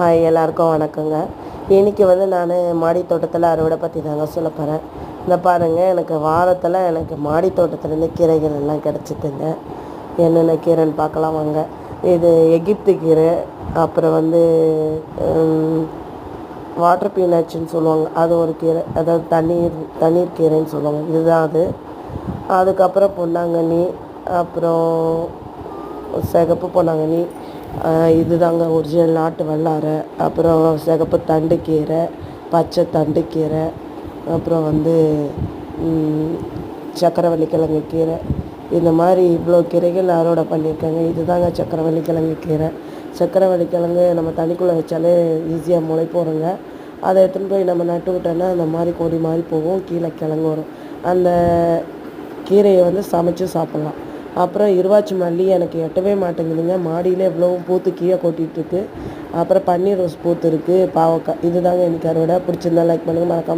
Hi எல்லாருக்கும் வணக்கங்க. இன்றைக்கி வந்து நான் மாடி தோட்டத்தில் அறுவடை பற்றி தாங்க சொல்ல போகிறேன் இந்த பாருங்கள் எனக்கு வாரத்தில் எனக்கு மாடி தோட்டத்துலேருந்து கீரைகள் எல்லாம் கிடச்சிதுங்க. என்னென்ன கீரைன்னு பார்க்கலாம் வாங்க. இது எகிப்து கீரை அப்புறம் வந்து வாட்டர் பீனாட்ஸ்னு சொல்லுவாங்க. அது ஒரு கீரை அதாவது தண்ணீர் தண்ணீர் கீரைன்னு சொல்லுவாங்க. இதுதான் அது. அதுக்கப்புறம் பொன்னாங்கண்ணி அப்புறம் சிகப்பு பொன்னாங்கண்ணி இது தாங்க ஒரிஜினல் நாட்டு வல்லாரை. அப்புறம் சிகப்பு தண்டுக்கீரை பச்சை தண்டுக்கீரை அப்புறம் வந்து சக்கரவள்ளி கிழங்கு கீரை. இந்த மாதிரி இவ்வளோ கீரைகள் அறுவடை பண்ணியிருக்காங்க. இது தாங்க சக்கரவள்ளி கிழங்கு கீரை. சக்கரவள்ளி கிழங்கு நம்ம தண்ணிக்குள்ளே வச்சாலே ஈஸியாக முளை வருங்க அதை எடுத்துன்னு போய் நம்ம நட்டு விட்டோன்னா அந்த மாதிரி கொடி மாதிரி போகும். கீழே கிழங்கு வரும். அந்த கீரையை வந்து சமைச்சு சாப்பிட்லாம். அப்புறம் இருவாச்சி மல்லி எனக்கு எட்டவே மாட்டேங்குதுங்க. மாடியில் எவ்வளோ பூத்து கீழே கொட்டிகிட்ருக்கு அப்புறம் பன்னீர் ரோஸ் பூத்து இருக்குது பாவக்காய். இது தாங்க இன்றைக்கி அறுவடை. பிடிச்சிருந்தா லைக் பண்ணுங்கள் மறக்காம